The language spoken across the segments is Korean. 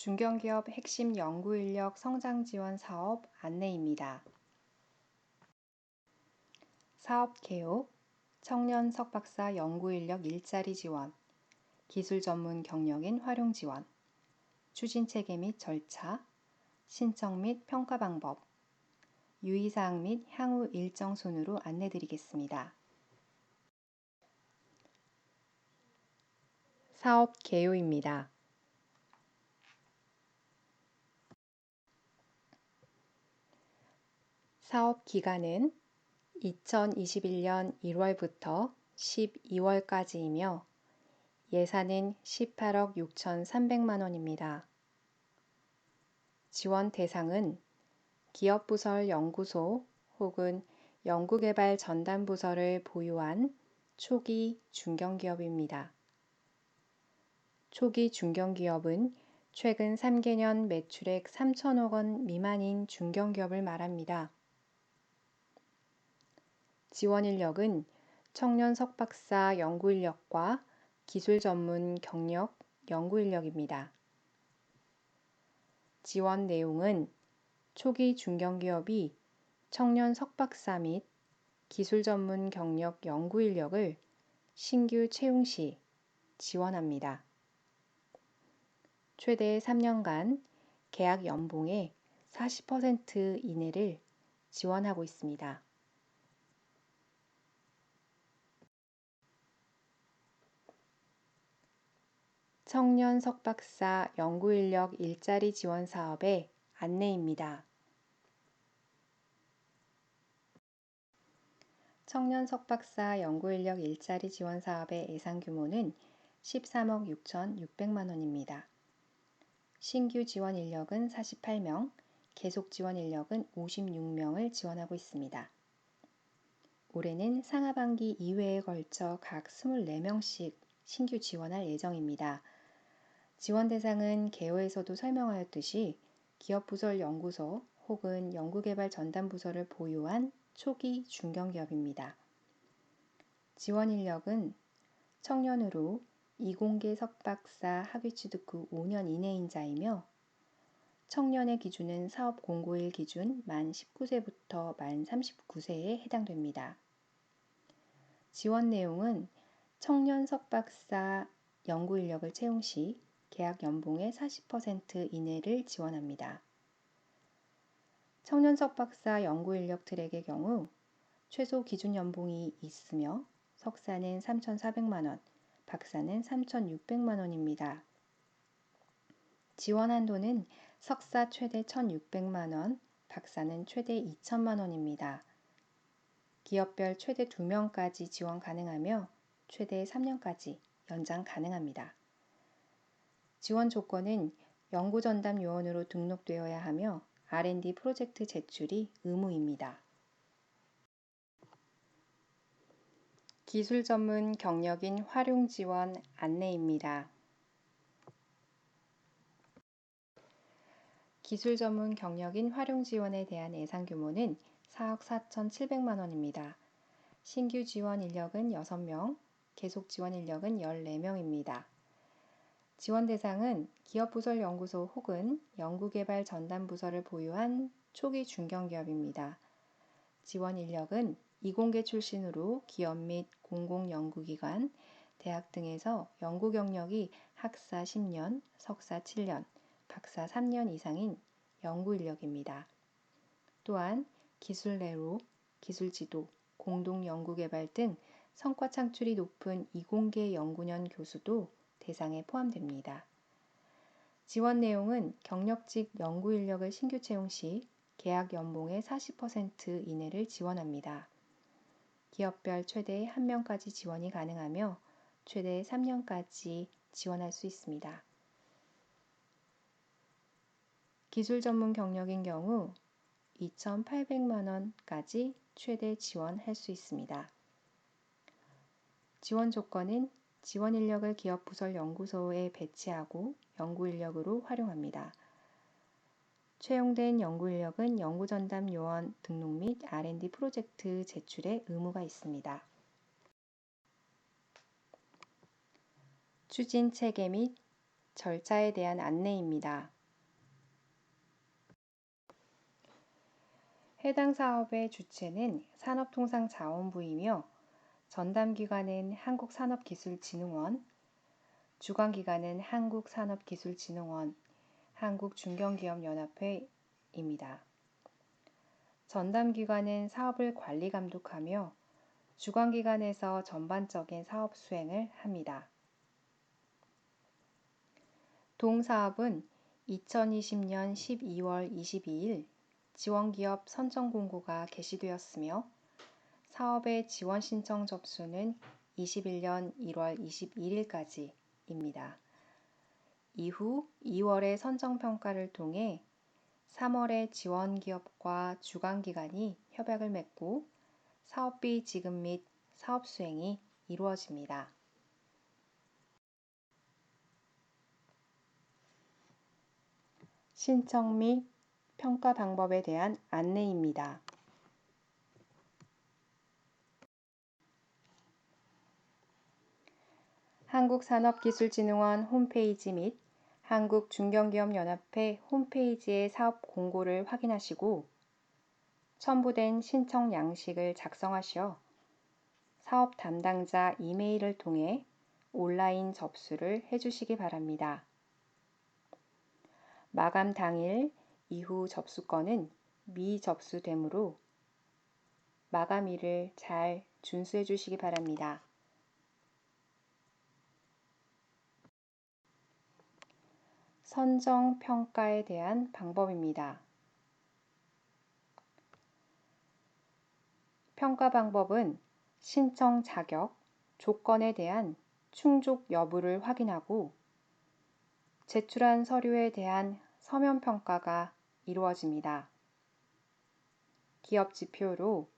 중견기업 핵심 연구인력 성장 지원 사업 안내입니다. 사업 개요, 청년 석박사 연구인력 일자리 지원, 기술 전문 경력인 활용 지원, 추진 체계 및 절차, 신청 및 평가 방법, 유의사항 및 향후 일정 순으로 안내드리겠습니다. 사업 개요입니다. 사업 기간은 2021년 1월부터 12월까지이며 예산은 18억 6,300만 원입니다. 지원 대상은 기업부설 연구소 혹은 연구개발 전담부서를 보유한 초기 중견기업입니다. 초기 중견기업은 최근 3개년 매출액 3천억 원 미만인 중견기업을 말합니다. 지원 인력은 청년 석박사 연구 인력과 기술 전문 경력 연구 인력입니다. 지원 내용은 초기 중견기업이 청년 석박사 및 기술 전문 경력 연구 인력을 신규 채용 시 지원합니다. 최대 3년간 계약 연봉의 40% 이내를 지원하고 있습니다. 청년 석박사 연구인력 일자리 지원 사업의 안내입니다. 청년 석박사 연구인력 일자리 지원 사업의 예산 규모는 13억 6천6백만 원입니다. 신규 지원 인력은 48명, 계속 지원 인력은 56명을 지원하고 있습니다. 올해는 상하반기 2회에 걸쳐 각 24명씩 신규 지원할 예정입니다. 지원 대상은 개요에서도 설명하였듯이 기업부설 연구소 혹은 연구개발 전담부서를 보유한 초기 중견기업입니다. 지원 인력은 청년으로 이공계 석박사 학위 취득 후 5년 이내인 자이며 청년의 기준은 사업 공고일 기준 만 19세부터 만 39세에 해당됩니다. 지원 내용은 청년 석박사 연구 인력을 채용 시 계약 연봉의 40% 이내를 지원합니다. 청년 석 박사 연구 인력 트랙의 경우 최소 기준 연봉이 있으며 석사는 3,400만 원, 박사는 3,600만 원입니다. 지원 한도는 석사 최대 1,600만 원, 박사는 최대 2천만 원입니다. 기업별 최대 2명까지 지원 가능하며 최대 3년까지 연장 가능합니다. 지원 조건은 연구전담 요원으로 등록되어야 하며 R&D 프로젝트 제출이 의무입니다. 기술 전문 경력인 활용 지원 안내입니다. 기술 전문 경력인 활용 지원에 대한 예산 규모는 4억 4,700만 원입니다. 신규 지원 인력은 6명, 계속 지원 인력은 14명입니다. 지원 대상은 기업부설 연구소 혹은 연구개발 전담부서를 보유한 초기 중견기업입니다. 지원 인력은 이공계 출신으로 기업 및 공공연구기관, 대학 등에서 연구 경력이 학사 10년, 석사 7년, 박사 3년 이상인 연구 인력입니다. 또한 기술 내로, 기술 지도, 공동 연구 개발 등 성과 창출이 높은 이공계 연구년 교수도 대상에 포함됩니다. 지원 내용은 경력직 연구 인력을 신규 채용 시 계약 연봉의 40% 이내를 지원합니다. 기업별 최대 1명까지 지원이 가능하며 최대 3년까지 지원할 수 있습니다. 기술 전문 경력인 경우 2,800만 원까지 최대 지원할 수 있습니다. 지원 조건은 지원 인력을 기업 부설 연구소에 배치하고 연구 인력으로 활용합니다. 채용된 연구 인력은 연구 전담 요원 등록 및 R&D 프로젝트 제출에 의무가 있습니다. 추진 체계 및 절차에 대한 안내입니다. 해당 사업의 주체는 산업통상자원부이며 전담기관은 한국산업기술진흥원, 주관기관은 한국산업기술진흥원, 한국중견기업연합회입니다. 전담기관은 사업을 관리 감독하며 주관기관에서 전반적인 사업 수행을 합니다. 동사업은 2020년 12월 22일 지원기업 선정 공고가 게시되었으며 사업의 지원 신청 접수는 21년 1월 21일까지입니다. 이후 2월에 선정평가를 통해 3월에 지원 기업과 주관기관이 협약을 맺고 사업비 지급 및 사업 수행이 이루어집니다. 신청 및 평가 방법에 대한 안내입니다. 한국산업기술진흥원 홈페이지 및 한국중견기업연합회 홈페이지의 사업 공고를 확인하시고 첨부된 신청 양식을 작성하시어 사업 담당자 이메일을 통해 온라인 접수를 해주시기 바랍니다. 마감 당일 이후 접수건은 미접수되므로 마감일을 잘 준수해 주시기 바랍니다. 선정 평가에 대한 방법입니다. 평가 방법은 신청 자격, 조건에 대한 충족 여부를 확인하고 제출한 서류에 대한 서면 평가가 이루어집니다. 기업 지표로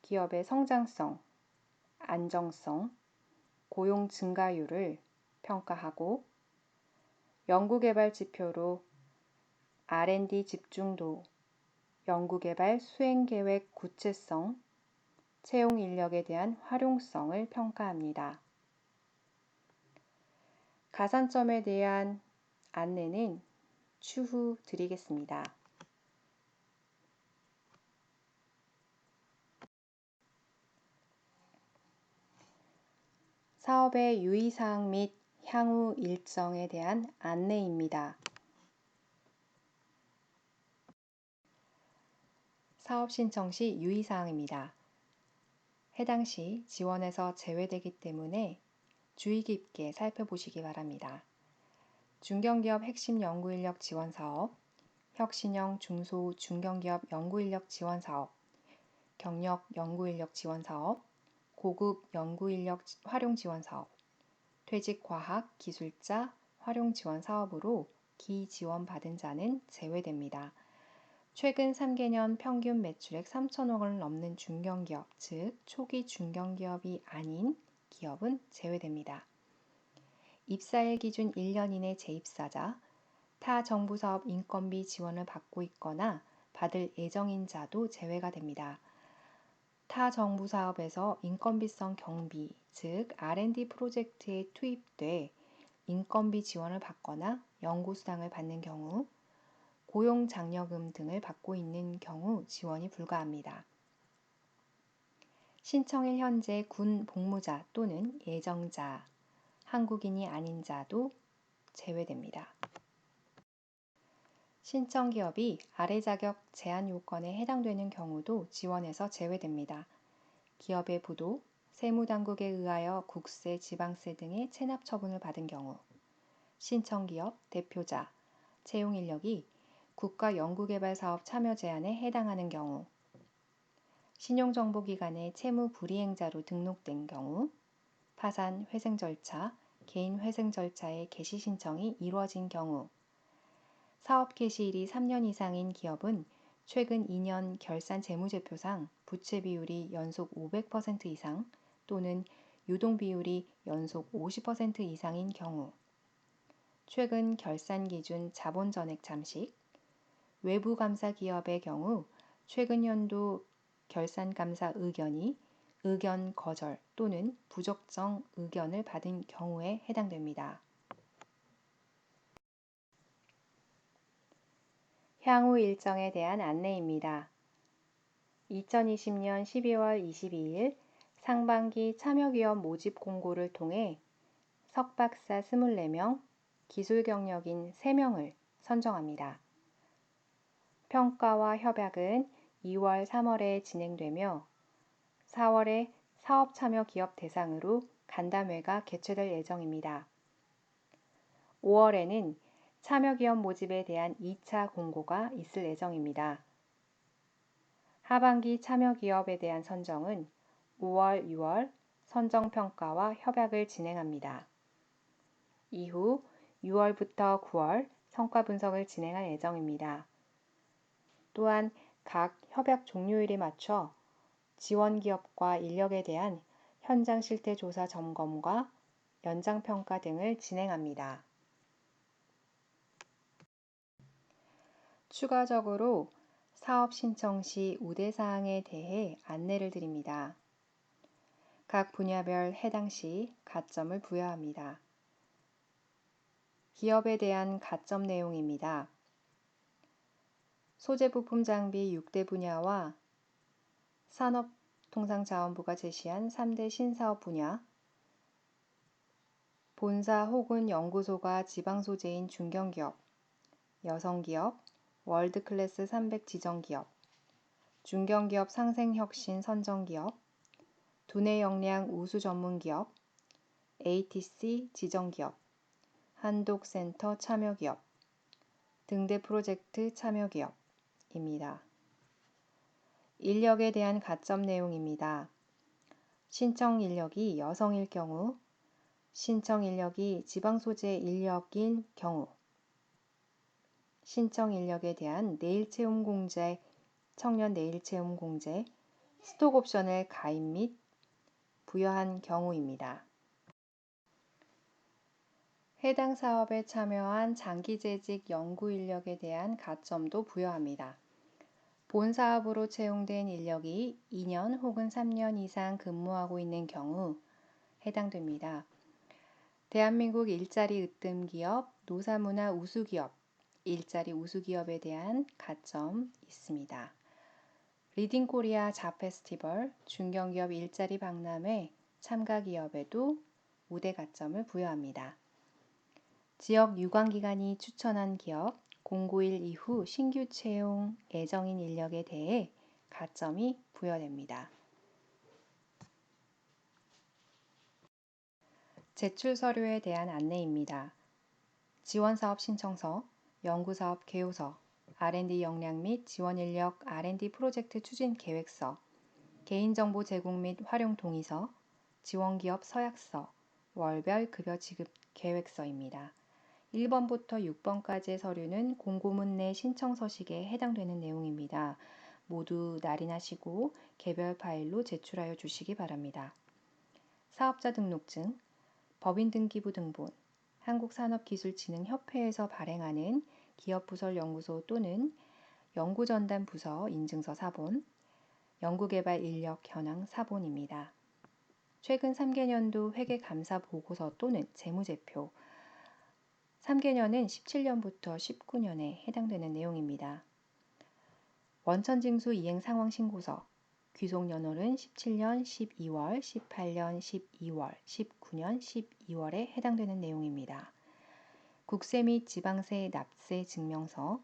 기업의 성장성, 안정성, 고용 증가율을 평가하고 연구개발 지표로 R&D 집중도, 연구개발 수행계획 구체성, 채용 인력에 대한 활용성을 평가합니다. 가산점에 대한 안내는 추후 드리겠습니다. 사업의 유의사항 및 향후 일정에 대한 안내입니다. 사업 신청 시 유의사항입니다. 해당 시 지원에서 제외되기 때문에 주의 깊게 살펴보시기 바랍니다. 중견기업 핵심 연구인력 지원 사업, 혁신형 중소 중견기업 연구인력 지원 사업, 경력 연구인력 지원 사업, 고급 연구인력 활용 지원 사업, 퇴직과학 기술자 활용 지원 사업으로 기지원 받은 자는 제외됩니다. 최근 3개년 평균 매출액 3천억 원을 넘는 중견기업, 즉 초기 중견기업이 아닌 기업은 제외됩니다. 입사일 기준 1년 이내 재입사자, 타 정부 사업 인건비 지원을 받고 있거나 받을 예정인 자도 제외가 됩니다. 타 정부 사업에서 인건비성 경비, 즉 R&D 프로젝트에 투입돼 인건비 지원을 받거나 연구수당을 받는 경우, 고용 장려금 등을 받고 있는 경우 지원이 불가합니다. 신청일 현재 군 복무자 또는 예정자, 한국인이 아닌 자도 제외됩니다. 신청 기업이 아래 자격 제한 요건에 해당되는 경우도 지원에서 제외됩니다. 기업의 부도, 세무당국에 의하여 국세, 지방세 등의 체납 처분을 받은 경우, 신청기업, 대표자, 채용 인력이 국가 연구개발사업 참여 제한에 해당하는 경우, 신용정보기관의 채무 불이행자로 등록된 경우, 파산, 회생 절차, 개인 회생 절차의 개시 신청이 이루어진 경우, 사업 개시일이 3년 이상인 기업은 최근 2년 결산 재무제표상 부채 비율이 연속 500% 이상 또는 유동 비율이 연속 50% 이상인 경우, 최근 결산 기준 자본 전액 잠식, 외부 감사 기업의 경우 최근 연도 결산 감사 의견이 의견 거절 또는 부적정 의견을 받은 경우에 해당됩니다. 향후 일정에 대한 안내입니다. 2020년 12월 22일 상반기 참여기업 모집 공고를 통해 석박사 24명, 기술 경력인 3명을 선정합니다. 평가와 협약은 2월, 3월에 진행되며 4월에 사업 참여 기업 대상으로 간담회가 개최될 예정입니다. 5월에는 참여 기업 모집에 대한 2차 공고가 있을 예정입니다. 하반기 참여 기업에 대한 선정은 5월, 6월 선정 평가와 협약을 진행합니다. 이후 6월부터 9월 성과 분석을 진행할 예정입니다. 또한 각 협약 종료일에 맞춰 지원 기업과 인력에 대한 현장 실태 조사 점검과 연장 평가 등을 진행합니다. 추가적으로 사업 신청 시 우대 사항에 대해 안내를 드립니다. 각 분야별 해당 시 가점을 부여합니다. 기업에 대한 가점 내용입니다. 소재 부품 장비 6대 분야와 산업통상자원부가 제시한 3대 신사업 분야, 본사 혹은 연구소가 지방 소재인 중견기업, 여성기업, 월드클래스 300 지정기업, 중견기업 상생혁신 선정기업, 두뇌 역량 우수 전문기업, ATC 지정기업, 한독센터 참여기업, 등대 프로젝트 참여기업입니다. 인력에 대한 가점 내용입니다. 신청 인력이 여성일 경우, 신청 인력이 지방 소재 인력인 경우, 신청 인력에 대한 내일 채움 공제, 청년 내일 채움 공제, 스톡 옵션을 가입 및 부여한 경우입니다. 해당 사업에 참여한 장기재직 연구 인력에 대한 가점도 부여합니다. 본 사업으로 채용된 인력이 2년 혹은 3년 이상 근무하고 있는 경우 해당됩니다. 대한민국 일자리 으뜸 기업, 노사문화 우수 기업, 일자리 우수기업에 대한 가점 있습니다. 리딩 코리아 자 페스티벌, 중견기업 일자리 박람회 참가 기업에도 우대 가점을 부여합니다. 지역 유관기관이 추천한 기업, 공고일 이후 신규 채용 예정인 인력에 대해 가점이 부여됩니다. 제출 서류에 대한 안내입니다. 지원사업 신청서, 연구사업 개요서, R&D 역량 및 지원 인력 R&D 프로젝트 추진 계획서, 개인정보 제공 및 활용 동의서, 지원기업 서약서, 월별 급여 지급 계획서입니다. 1번부터 6번까지의 서류는 공고문 내 신청 서식에 해당되는 내용입니다. 모두 날인하시고 개별 파일로 제출하여 주시기 바랍니다. 사업자 등록증, 법인 등기부 등본, 한국산업기술진흥협회에서 발행하는 기업부설연구소 또는 연구전담 부서 인증서 사본, 연구개발 인력 현황 사본입니다. 최근 3개년도 회계감사 보고서 또는 재무제표, 3개년은 17년부터 19년에 해당되는 내용입니다. 원천징수 이행 상황 신고서 귀속연월은 17년 12월, 18년 12월, 19년 12월에 해당되는 내용입니다. 국세 및 지방세 납세 증명서,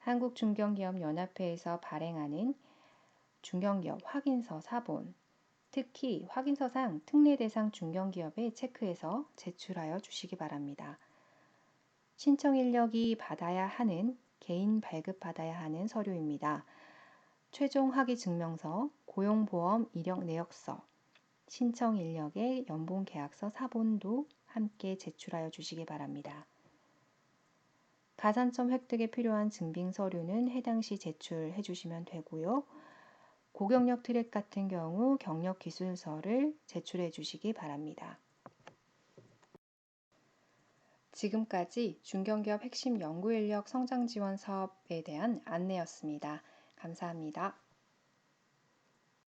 한국중견기업연합회에서 발행하는 중견기업 확인서 사본, 특히 확인서상 특례 대상 중견기업에 체크해서 제출하여 주시기 바랍니다. 신청 인력이 받아야 하는 개인 발급받아야 하는 서류입니다. 최종 학위 증명서, 고용보험 이력 내역서, 신청 인력의 연봉 계약서 사본도 함께 제출하여 주시기 바랍니다. 가산점 획득에 필요한 증빙 서류는 해당 시 제출해 주시면 되고요. 고경력 트랙 같은 경우 경력 기술서를 제출해 주시기 바랍니다. 지금까지 중견기업 핵심 연구인력 성장 지원 사업에 대한 안내였습니다. 감사합니다.